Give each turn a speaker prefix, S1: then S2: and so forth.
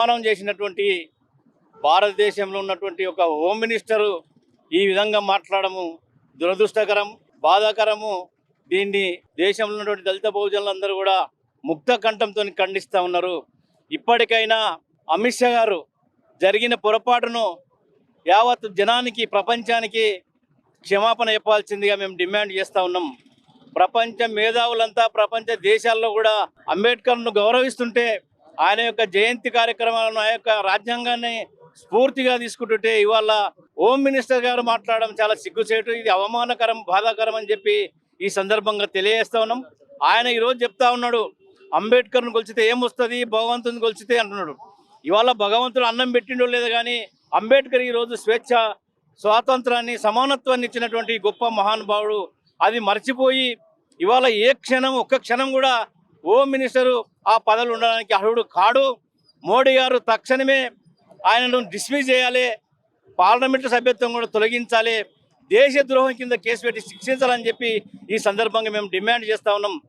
S1: అవమానం చేసినటువంటి భారతదేశంలో ఉన్నటువంటి ఒక హోమ్ మినిస్టరు ఈ విధంగా మాట్లాడము దురదృష్టకరం బాధాకరము. దీన్ని దేశంలో ఉన్నటువంటి దళిత బహుజనులందరూ కూడా ముక్త కంఠంతో ఖండిస్తూ ఉన్నారు. ఇప్పటికైనా అమిత్ షా గారు జరిగిన పొరపాటును యావత్ జనానికి ప్రపంచానికి క్షమాపణ చెప్పాల్సిందిగా మేము డిమాండ్ చేస్తూ ఉన్నాం. ప్రపంచ మేధావులంతా ప్రపంచ దేశాల్లో కూడా అంబేద్కర్ను గౌరవిస్తుంటే ఆయన యొక్క జయంతి కార్యక్రమాలను ఆ యొక్క రాజ్యాంగాన్ని స్ఫూర్తిగా తీసుకుంటుంటే ఇవాళ హోమ్ మినిస్టర్ గారు మాట్లాడడం చాలా సిగ్గుచేటు ఇది అవమానకరం బాధాకరం అని చెప్పి ఈ సందర్భంగా తెలియజేస్తా ఉన్నాం. ఆయన ఈరోజు చెప్తా ఉన్నాడు అంబేద్కర్ను కొలిచితే ఏమొస్తుంది భగవంతుని కొలిచితే అంటున్నాడు. ఇవాళ భగవంతుడు అన్నం పెట్టిండో లేదు కానీ అంబేద్కర్ ఈరోజు స్వేచ్ఛ స్వాతంత్రాన్ని సమానత్వాన్ని ఇచ్చినటువంటి గొప్ప మహానుభావుడు. అది మర్చిపోయి ఇవాళ ఏ క్షణం ఒక్క క్షణం కూడా హోమ్ మినిస్టరు ఆ పదవులు ఉండడానికి అర్హుడు కాడు. మోడీ గారు తక్షణమే ఆయనను డిస్మిస్ చేయాలి. పార్లమెంటు సభ్యత్వం కూడా తొలగించాలి. దేశద్రోహం కింద కేసు పెట్టి శిక్షించాలని చెప్పి ఈ సందర్భంగా మేము డిమాండ్ చేస్తా ఉన్నాం.